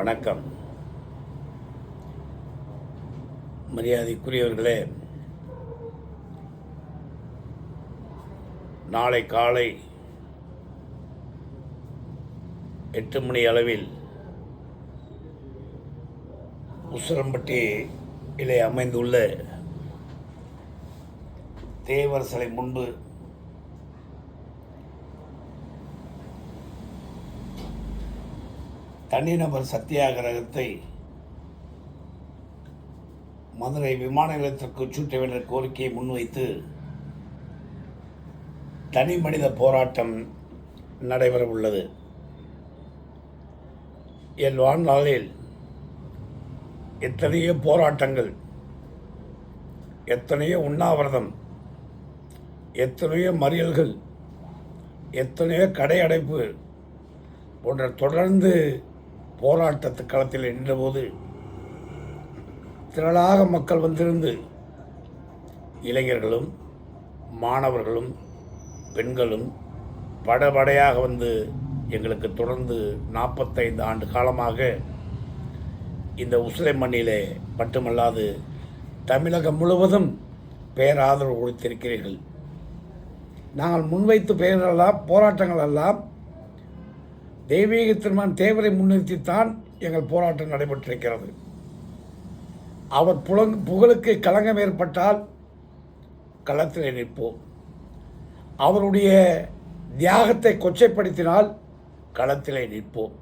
வணக்கம். மரியாதைக்குரியவர்களே நாளை காலை எட்டு மணி அளவில் உசிலம்பட்டியிலே அமைந்துள்ள தேவர் சிலை முன்பு தனிநபர் சத்தியாகிரகத்தை மதுரை விமான நிலையத்திற்கு சுற்ற வேண்டிய கோரிக்கையை முன்வைத்து தனி மனித போராட்டம் நடைபெற உள்ளது. என் வாழ்நாளில் எத்தனையோ போராட்டங்கள் எத்தனையோ உண்ணாவிரதம் எத்தனையோ மறியல்கள் எத்தனையோ கடை அடைப்பு போன்ற தொடர்ந்து போராட்டத்து களத்தில் நின்றபோது திரளாக மக்கள் வந்திருந்து இளைஞர்களும் மாணவர்களும் பெண்களும் படபடையாக வந்து எங்களுக்கு தொடர்ந்து நாற்பத்தைந்து ஆண்டு காலமாக இந்த உசிலை மண்ணிலே மட்டுமல்லாது தமிழகம் முழுவதும் பேராதரவு கொடுத்திருக்கிறீர்கள். நாங்கள் முன்வைத்து பெயர்களெல்லாம் போராட்டங்கள் எல்லாம் தெய்வீக திருமணம் தேவரை முன்னிறுத்தித்தான் எங்கள் போராட்டம் நடைபெற்றிருக்கிறது. அவர் புலங் புகழுக்கு களங்கம் ஏற்பட்டால் களத்தில் நிற்போம். அவருடைய தியாகத்தை கொச்சைப்படுத்தினால் களத்திலே நிற்போம்.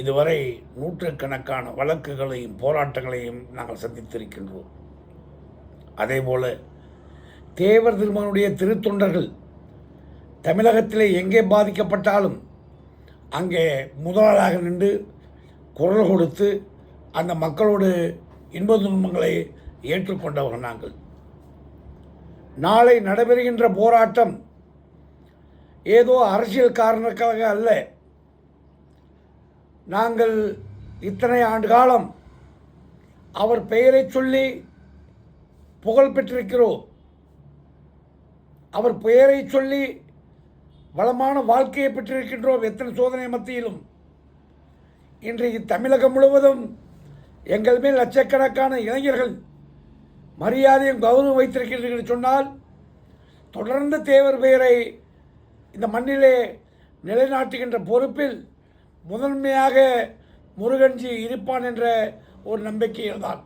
இதுவரை நூற்றுக்கணக்கான வழக்குகளையும் போராட்டங்களையும் நாங்கள் சந்தித்திருக்கின்றோம். அதேபோல தேவர் திருமகனுடைய திருத்தொண்டர்கள் தமிழகத்திலே எங்கே பாதிக்கப்பட்டாலும் அங்கே முதலாளாக நின்று குரல் கொடுத்து அந்த மக்களோடு இன்ப துன்பங்களை ஏற்றுக்கொண்டவர்கள் நாங்கள். நாளை நடைபெறுகின்ற போராட்டம் ஏதோ அரசியல் காரணக்காக அல்ல. நாங்கள் இத்தனை ஆண்டு காலம் அவர் பெயரை சொல்லி புகழ் பெற்றிருக்கிறோம். அவர் பெயரை சொல்லி வளமான வாழ்க்கையை பெற்றிருக்கின்றோம் எத்தனை சோதனை மத்தியிலும். இன்றைக்கு தமிழகம் முழுவதும் எங்கள் மேல் லட்சக்கணக்கான இளைஞர்கள் மரியாதையும் கௌரவம் வைத்திருக்கிறீர்கள் சொன்னால் தொடர்ந்து தேவர் பெயரை இந்த மண்ணிலே நிலைநாட்டுகின்ற பொறுப்பில் முதன்மையாக முருகன்ஜி இருப்பான் என்ற ஒரு நம்பிக்கையில்தான்.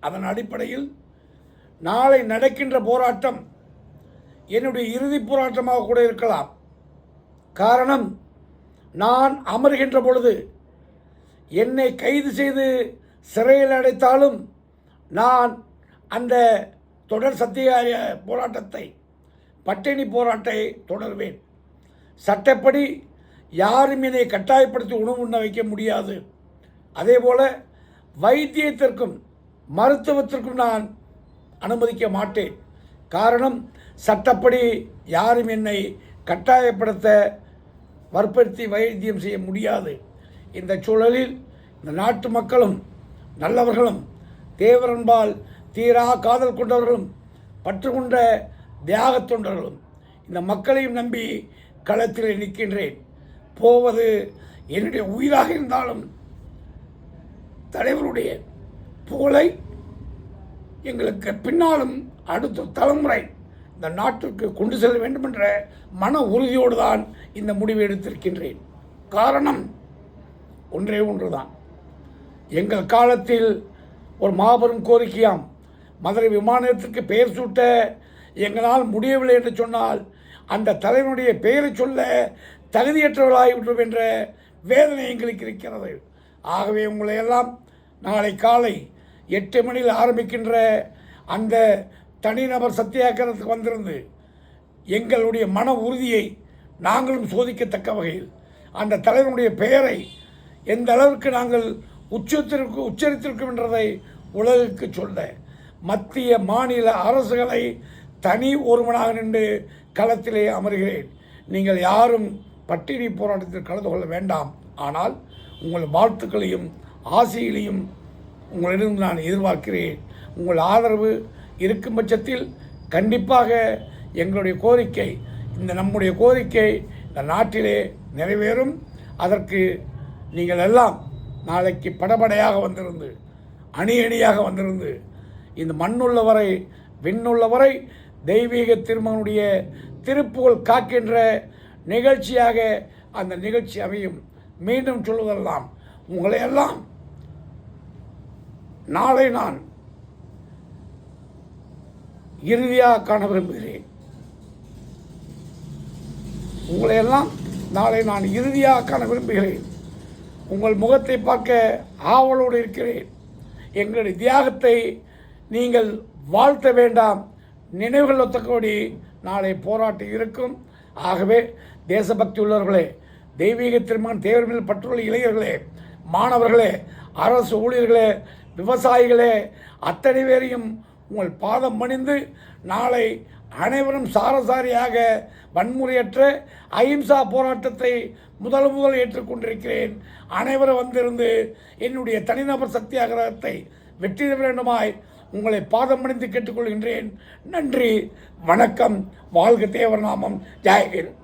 அதன் அடிப்படையில் நாளை நடக்கின்ற போராட்டம் என்னுடைய இறுதி போராட்டமாக கூட இருக்கலாம். காரணம் நான் அமர்கின்ற பொழுது என்னை கைது செய்து சிறையில் அடைத்தாலும் நான் அந்த தொடர் சத்தியாய போராட்டத்தை பட்டினி போராட்டத்தை தொடர்வேன். சட்டப்படி யாரும் என்னை கட்டாயப்படுத்தி உணவு உண்ண வைக்க முடியாது. அதே போல் வைத்தியத்திற்கும் மருத்துவத்திற்கும் நான் அனுமதிக்க மாட்டேன். காரணம் சட்டப்படி யாரும் என்னை கட்டாயப்படுத்த வற்புறுத்தி வைத்தியம் செய்ய முடியாது. இந்த சூழலில் இந்த நாட்டு மக்களும் நல்லவர்களும் தேவரன்பால் தீரா காதல் கொண்டவர்களும் பற்று கொண்ட தியாக தொண்டர்களும் இந்த மக்களையும் நம்பி களத்தில் நிற்கின்றேன். போவது என்னுடைய உயிராக இருந்தாலும் தலைவருடைய புகழை எங்களுக்கு பின்னாலும் அடுத்த தலைமுறை இந்த நாட்டிற்கு கொண்டு செல்ல வேண்டும் என்ற மன உறுதியோடு தான் இந்த முடிவை எடுத்திருக்கின்றேன். காரணம் ஒன்றே ஒன்றுதான். எங்கள் காலத்தில் ஒரு மாபெரும் கோரிக்கையாம் மதுரை விமானத்திற்கு பெயர் சூட்ட எங்களால் முடியவில்லை என்று சொன்னால் அந்த தலைவனுடைய பெயரை சொல்ல தகுதியற்றவர்களாகிவிட்டோம் என்ற வேதனை எங்களுக்கு இருக்கிறது. ஆகவே உங்களை எல்லாம் நாளை காலை எட்டு மணியில் ஆரம்பிக்கின்ற அந்த தனிநபர் சத்தியாகிரகத்துக்கு வந்திருந்து எங்களுடைய மன உறுதியை நாங்களும் சோதிக்கத்தக்க வகையில் அந்த தலைவனுடைய பெயரை எந்த அளவிற்கு நாங்கள் உச்சத்திற்கு உச்சரித்திருக்கும் என்றதை உலகுக்கு சொல்ல மத்திய மாநில அரசுகளை தனி ஒருவனாக நின்று களத்திலே அமர்கிறேன். நீங்கள் யாரும் பட்டினி போராட்டத்தில் கலந்து கொள்ள வேண்டாம். ஆனால் உங்கள் வாழ்த்துக்களையும் ஆசைகளையும் உங்களிடம் நான் எதிர்பார்க்கிறேன். உங்கள் ஆதரவு இருக்கும் பட்சத்தில் கண்டிப்பாக எங்களுடைய கோரிக்கை இந்த நம்முடைய கோரிக்கை இந்த நாட்டிலே நிறைவேறும். அதற்கு நீங்கள் எல்லாம் நாளைக்கு படபடையாக வந்திருந்து அணி அணியாக வந்திருந்து இந்த மண்ணுள்ள வரை விண்ணுள்ள வரை தெய்வீக திருமகனுடைய திருப்புகழ் காக்கின்ற நிகழ்ச்சியாக அந்த நிகழ்ச்சி அமையும். மீண்டும் சொல்வதெல்லாம் உங்களையெல்லாம் நாளை நான் இறுதியாக காண விரும்புகிறேன். உங்களை எல்லாம் நாளை நான் இறுதியாக காண விரும்புகிறேன். உங்கள் முகத்தை பார்க்க ஆவலோடு இருக்கிறேன். எங்களுடைய தியாகத்தை நீங்கள் வாழ்த்த வேண்டாம். நினைவுகள் ஒத்தக்கபடி நாளை போராட்டம் இருக்கும். ஆகவே தேசபக்தி உள்ளவர்களே தெய்வீக திருமணம் தேவர்மையில் பற்றுள்ள இளைஞர்களே மாணவர்களே அரசு ஊழியர்களே விவசாயிகளே அத்தனை பேரையும் உங்கள் பாதம் பணிந்து நாளை அனைவரும் சாரசாரியாக வன்முறையற்ற அஹிம்சா போராட்டத்தை முதல் முதல் ஏற்றுக்கொண்டிருக்கிறேன் அனைவரும் வந்திருந்து என்னுடைய தனிநபர் சத்தியாகிரகத்தை வெற்றி வேண்டுமாய் உங்களை பாதம் பணிந்து கேட்டுக்கொள்கின்றேன். நன்றி வணக்கம் வாழ்க தேவர் நாமம் ஜெயஹிந்த்